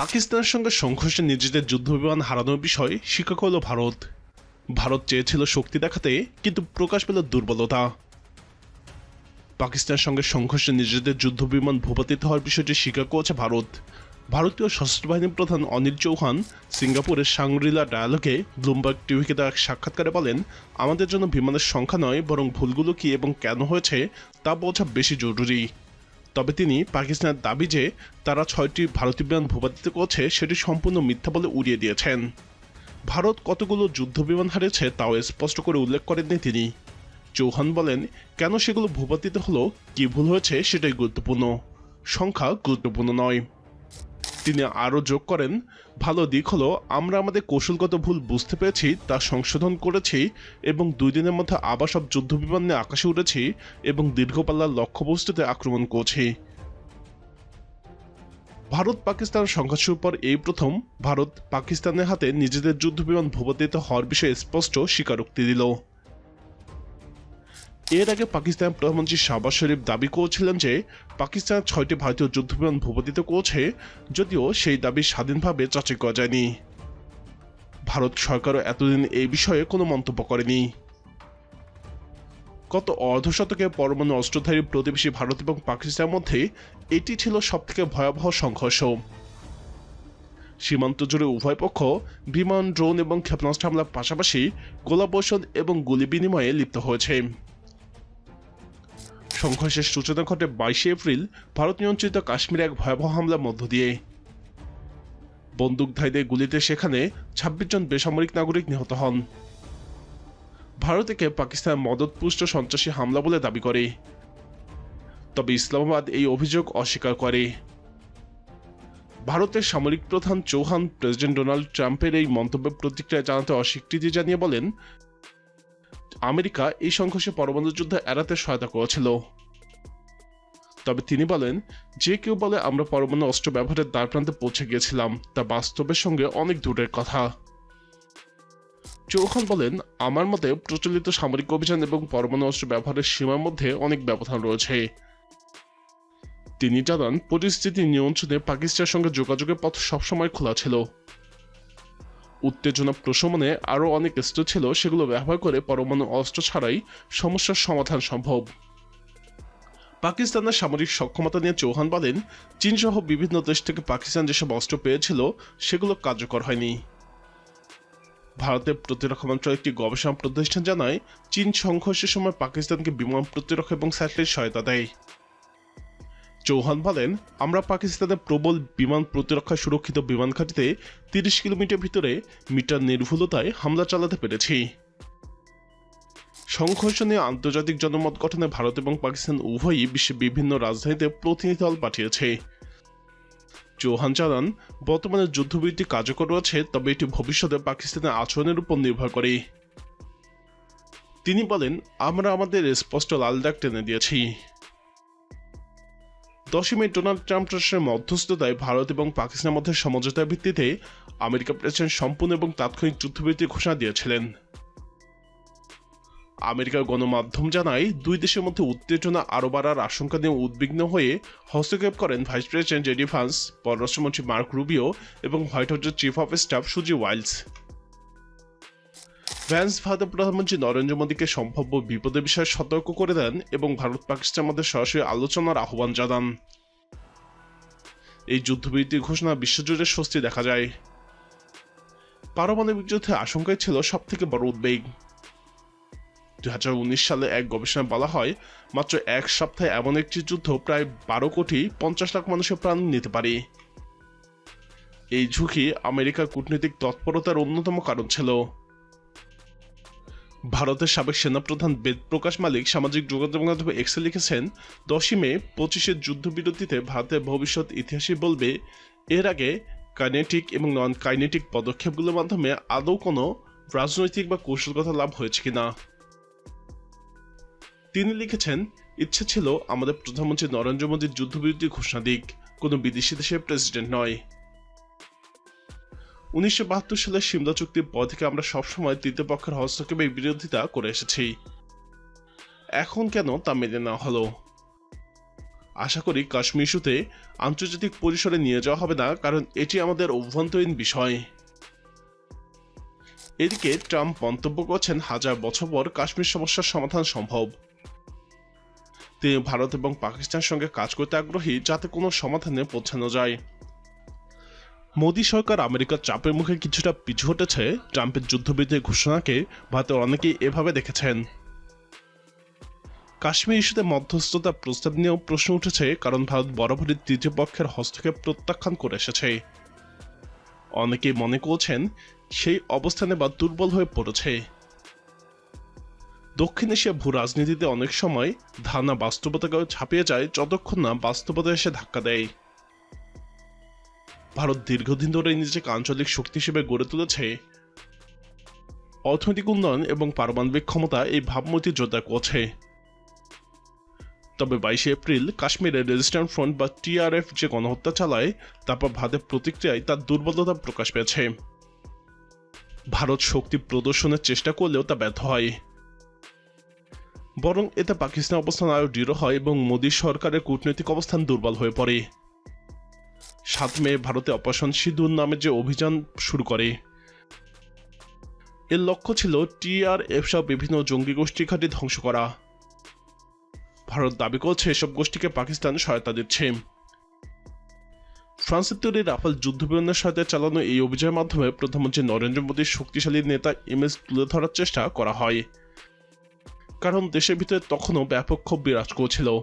পাকিস্তানের সঙ্গে সংঘর্ষে নিজেদের যুদ্ধবিমান হারানোর বিষয় স্বীকার করল ভারত। ভারত চেয়েছিল শক্তি দেখাতে, কিন্তু প্রকাশ পেল দুর্বলতা। পাকিস্তানের সঙ্গে সংঘর্ষে নিজেদের যুদ্ধবিমান ভূপাতিত হওয়ার বিষয়টি স্বীকার করেছে ভারত। ভারতীয় সশস্ত্র বাহিনীর প্রধান অনিল চৌহান সিঙ্গাপুরের সাংরিলা ডায়ালগে ব্লুমবার্গ টিভিকে দেওয়া এক সাক্ষাৎকারে বলেন, আমাদের জন্য বিমানের সংখ্যা নয়, বরং ভুলগুলো কি এবং কেন হয়েছে তা বোঝা বেশি জরুরি। তবে তিনি পাকিস্তানের দাবি যে তারা ছয়টি ভারতীয় বিমান ভূপাতিত করছে, সেটি সম্পূর্ণ মিথ্যা বলে উড়িয়ে দিয়েছেন। ভারত কতগুলো যুদ্ধ বিমান হারিয়েছে তাও স্পষ্ট করে উল্লেখ করেননি তিনি। চৌহান বলেন, কেন সেগুলো ভূপাতিত হলো, কি ভুল হয়েছে সেটাই গুরুত্বপূর্ণ। সংখ্যা গুরুত্বপূর্ণ নয়। তিনি আরও যোগ করেন, ভালো দিক হলো, আমরা আমাদের কৌশলগত ভুল বুঝতে পেরেছি, তা সংশোধন করেছি এবং দুই দিনের মধ্যে আবার সব যুদ্ধবিমান নিয়ে আকাশে উঠেছি এবং দীর্ঘপাল্লার লক্ষ্যবস্তুতে আক্রমণ করছি। ভারত পাকিস্তান সংঘর্ষের পর এই প্রথম, ভারত পাকিস্তানের হাতে নিজেদের যুদ্ধবিমান ভূপাতিত হওয়ার বিষয়ে স্পষ্ট স্বীকারোক্তি দিল। এর আগে পাকিস্তান প্রধানমন্ত্রী শাহবাজ শরীফ দাবি করেছিলেন যে পাকিস্তান ছয়টি ভারতীয় যুদ্ধবিমান ভূপাতিত করেছে, যদিও সেই দাবি স্বাধীনভাবে যাচাই করা যায়নি। ভারত সরকারও এতদিন এই বিষয়ে কোনো মন্তব্য করেনি। গত অর্ধ শতকে পরমাণু অস্ত্রধারী প্রতিবেশী ভারত এবং পাকিস্তানের মধ্যে এটি ছিল সবথেকে ভয়াবহ সংঘর্ষ। সীমান্ত জুড়ে উভয় পক্ষ বিমান, ড্রোন এবং ক্ষেপণাস্ত্র হামলার পাশাপাশি গোলাবর্ষণ এবং গুলি বিনিময়ে লিপ্ত হয়েছে। সংঘর্ষের সূচনা ঘটে বাইশে এপ্রিল, ভারত নিয়ন্ত্রিত কাশ্মীরে এক ভয়াবহ হামলার মধ্য দিয়ে। বন্দুকধারীদের গুলিতে সেখানে ছাব্বিশ জন বেসামরিক নাগরিক নিহত হন। ভারত একে পাকিস্তান মদতপুষ্ট সন্ত্রাসী হামলা বলে দাবি করে। তবে ইসলামাবাদ এই অভিযোগ অস্বীকার করে। ভারতের সামরিক প্রধান চৌহান, প্রেসিডেন্ট ডোনাল্ড ট্রাম্পের এই মন্তব্যের প্রতিক্রিয়া জানাতে অস্বীকৃতি জানিয়ে বলেন আমেরিকা এই সংঘর্ষে পরমাণু যুদ্ধ এড়াতে সহায়তা করেছিল। তবে তিনি বলেন, যে কেউ বলে আমরা পরমাণু অস্ত্র ব্যবহারের দ্বারপ্রান্তে পৌঁছে গিয়েছিলাম, তা বাস্তবের সঙ্গে অনেক দূরের কথা। চৌহান বলেন, আমার মতে প্রচলিত সামরিক অভিযান এবং পরমাণু অস্ত্র ব্যবহারের সীমার মধ্যে অনেক ব্যবধান রয়েছে। তিনি জানান, পরিস্থিতি নিয়ন্ত্রণে পাকিস্তানের সঙ্গে যোগাযোগের পথ সবসময় খোলা ছিল। উত্তেজনা প্রশমনে আরও অনেক অস্ত্র ছিল, সেগুলো ব্যবহার করে পরমাণু অস্ত্র ছাড়াই সমস্যার সমাধান সম্ভব। পাকিস্তানের সামরিক সক্ষমতা নিয়ে চৌহান বলেন চীন সহ বিভিন্ন দেশ থেকে পাকিস্তান যেসব অস্ত্র পেয়েছিল, সেগুলো কার্যকর হয়নি। ভারতের প্রতিরক্ষা মন্ত্রক একটি গবেষণা প্রতিষ্ঠান জানায়, চীন সংঘর্ষের সময় পাকিস্তানকে বিমান প্রতিরক্ষা এবং স্যাটেলাইট সহায়তা দেয়। চৌহান বলেন, আমরা পাকিস্তানের প্রবল বিমান প্রতিরক্ষা সুরক্ষিত বিমান ঘাঁটিতে তিরিশ কিলোমিটার ভিতরে মিটার নির্ভুলতায় হামলা চালাতে পেরেছি। সংঘর্ষ নিয়ে আন্তর্জাতিক জনমত গঠনে ভারত এবং পাকিস্তান উভয়ই বিশ্বের বিভিন্ন রাজধানীতে প্রতিনিধি দল পাঠিয়েছে। চৌহান জানান, বর্তমানে যুদ্ধবিরতি কার্যকর রয়েছে, তবে এটি ভবিষ্যতে পাকিস্তানের আচরণের উপর নির্ভর করে। তিনি বলেন, আমরা আমাদের স্পষ্ট লাল দাগ টেনে দিয়েছি। দশই মে ডোনাল্ড ট্রাম্প রাষ্ট্রের মধ্যস্থতায় ভারত এবং পাকিস্তানের মধ্যে সমঝোতার ভিত্তিতে আমেরিকা প্রেসিডেন্ট সম্পূর্ণ এবং তাৎক্ষণিক যুদ্ধবিরতির ঘোষণা দিয়েছিলেন। আমেরিকার গণমাধ্যম জানায়, দুই দেশের মধ্যে উত্তেজনা আরও বাড়ার আশঙ্কা নিয়ে উদ্বিগ্ন হয়ে হস্তক্ষেপ করেন ভাইস প্রেসিডেন্ট জেডি ভান্স, পররাষ্ট্রমন্ত্রী মার্ক রুবিও এবং হোয়াইট হাউসের chief of staff Susie Wiles. Vance ভারতের প্রধানমন্ত্রী নরেন্দ্র মোদীকে সম্ভাব্য বিপদের বিষয়ে সতর্ক করে দেন এবং ভারত পাকিস্তানের মধ্যে সরাসরি আলোচনার আহ্বান জানান। এই যুদ্ধবিরতির ঘোষণা বিশ্বজুড়ে স্বস্তি দেখা যায়। পারমাণবিক যুদ্ধে আশঙ্কাই ছিল সব থেকে বড় উদ্বেগ। দু হাজার উনিশ সালে এক গবেষণায় বলা হয়, মাত্র এক সপ্তাহে এমন একটি যুদ্ধ প্রায় বারো কোটি পঞ্চাশ লাখ মানুষের প্রাণ নিতে পারে। এই ঝুঁকি আমেরিকার কূটনৈতিক তৎপরতার অন্যতম কারণ ছিল। ভারতের সাবেক সেনাপ্রধান বেদ প্রকাশ মালিক সামাজিক যোগাযোগ মাধ্যমে এক্সে লিখেছেন, দশই মে পঁচিশের যুদ্ধবিরতিতে ভারতের ভবিষ্যৎ ইতিহাসই বলবে, এর আগে কাইনেটিক এবং নন কাইনেটিক পদক্ষেপগুলোর মাধ্যমে আদৌ কোনো রাজনৈতিক বা কৌশলগত লাভ হয়েছে কিনা। তিনি লিখেছেন, ইচ্ছে ছিল আমাদের প্রধানমন্ত্রী নরেন্দ্র মোদীর যুদ্ধবিরতির ঘোষণা দিক, কোনো বিদেশি দেশের প্রেসিডেন্ট নয়। উনিশশো সালের সিমলা চুক্তির পর থেকে আমরা সবসময় তৃতীয় পক্ষের হস্তক্ষেপের বিরোধিতা করে এসেছি। এখন কেন তা মেনে নেওয়া হলো? আশা করি কাশ্মীর ইস্যুতে আন্তর্জাতিক পরিসরে নিয়ে যাওয়া হবে না, কারণ এটি আমাদের অভ্যন্তরীণ বিষয়। এদিকে ট্রাম্প মন্তব্য করছেন, হাজার বছর পর কাশ্মীর সমস্যার সমাধান সম্ভব। তিনি ভারত এবং পাকিস্তানের সঙ্গে কাজ করতে আগ্রহী, যাতে কোনো সমাধানে পৌঁছানো যায়। মোদী সরকার আমেরিকার চাপের মুখে কিছুটা পিছু হটেছে। ট্রাম্পের যুদ্ধবিরতির ঘোষণাকে ভারতের অনেকেই এভাবে দেখেছেন। কাশ্মীর ইস্যুতে মধ্যস্থতার প্রস্তাব নিয়েও প্রশ্ন উঠেছে, কারণ ভারত বরাবরই তৃতীয় পক্ষের হস্তক্ষেপ প্রত্যাখ্যান করে এসেছে। অনেকেই মনে করছেন সেই অবস্থানে বা দুর্বল হয়ে পড়েছে। দক্ষিণ এশিয়া ভূ রাজনীতিতে অনেক সময় ধারণা বাস্তবতাকে ছাপিয়ে যায়, যতক্ষণ না বাস্তবতা এসে ধাক্কা দেয়। ভারত দীর্ঘদিন ধরে নিজেকে আঞ্চলিক শক্তি হিসেবে গড়ে তুলেছে। অর্থনৈতিক উন্নয়ন এবং পারমাণবিক ক্ষমতা এই ভাবমূর্তি জোরদার করছে। তবে বাইশে এপ্রিল কাশ্মীরে রেজিস্ট্যান্ট ফ্রন্ট বা টিআরএফ যে গণহত্যা চালায়, তারপর ভারতের প্রতিক্রিয়ায় তার দুর্বলতা প্রকাশ পেয়েছে। ভারত শক্তি প্রদর্শনের চেষ্টা করলেও তা ব্যর্থ হয়। বরং এতে পাকিস্তান অবস্থান আরও দৃঢ় হয় এবং মোদী সরকারের কূটনৈতিক অবস্থান দুর্বল হয়ে পড়ে। সাত মে ভারতে অপারেশন সিঁদুর নামে যে অভিযান শুরু করে। এর লক্ষ্য ছিল টিআরএফ সহ বিভিন্ন জঙ্গি গোষ্ঠী ঘাঁটি ধ্বংস করা। ভারত দাবি করছে এসব গোষ্ঠীকে পাকিস্তান সহায়তা দিচ্ছে। ফ্রান্সের তৈরি রাফাল যুদ্ধ বিমানের সাথে চালানো এই অভিযানের মাধ্যমে প্রধানমন্ত্রী নরেন্দ্র মোদীর শক্তিশালী নেতা ইমেজ তুলে ধরার চেষ্টা করা হয়। কারণ দেশের ভিতরে তখনও ব্যাপক ক্ষোভ বিরাজ করছিল।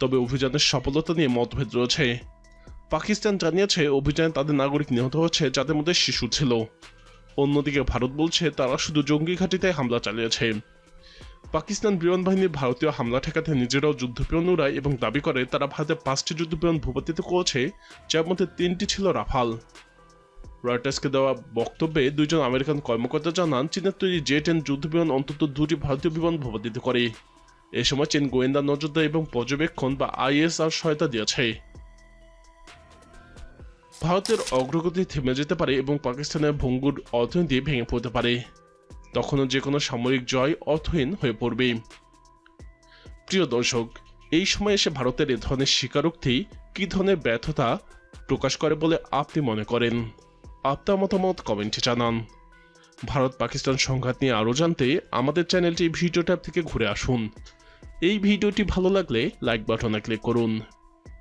তবে অভিযানের সফলতা নিয়ে মতভেদ রয়েছে। পাকিস্তান জানিয়েছে অভিযানে তাদের নাগরিক নিহত হচ্ছে যাদের মধ্যে শিশু ছিল। অন্যদিকে ভারত বলছে, তারা শুধু জঙ্গি ঘাঁটিতে হামলা চালিয়েছে। পাকিস্তান বিমান বাহিনীর ভারতীয় হামলা ঠেকাতে নিজেরাও যুদ্ধবিমান উড়ায় এবং দাবি করে, তারা ভারতের পাঁচটি যুদ্ধবিমান ভূপাতিত করেছে, যার মধ্যে তিনটি ছিল রাফাল। রয়টার্সকে দেওয়া বক্তব্যে দুইজন আমেরিকান কর্মকর্তা জানান, চীনের তৈরি জে টেন যুদ্ধবিমান অন্তত দুটি ভারতীয় বিমান ভূপাতিত করে। এ সময় চীন গোয়েন্দা নজরদারি এবং পর্যবেক্ষণ বা আইএসআর সহায়তা দিয়েছে। ভারতের অগ্রগতি থেমে যেতে পারে এবং পাকিস্তানের ভঙ্গুর অর্থনীতি ভেঙে পড়তে পারে। তখনও যে কোনো সামরিক জয় অর্থহীন হয়ে পড়বে। প্রিয় দর্শক, এই সময় এসে ভারতের এ ধরনের স্বীকারোক্তি কী ধরনের ব্যর্থতা প্রকাশ করে বলে আপনি মনে করেন? আপনার মতামত কমেন্টে জানান। ভারত পাকিস্তান সংঘাত নিয়ে আরও জানতে আমাদের চ্যানেলটি ভিডিও ট্যাব থেকে ঘুরে আসুন। এই ভিডিওটি ভালো লাগলে লাইক বাটনে ক্লিক করুন।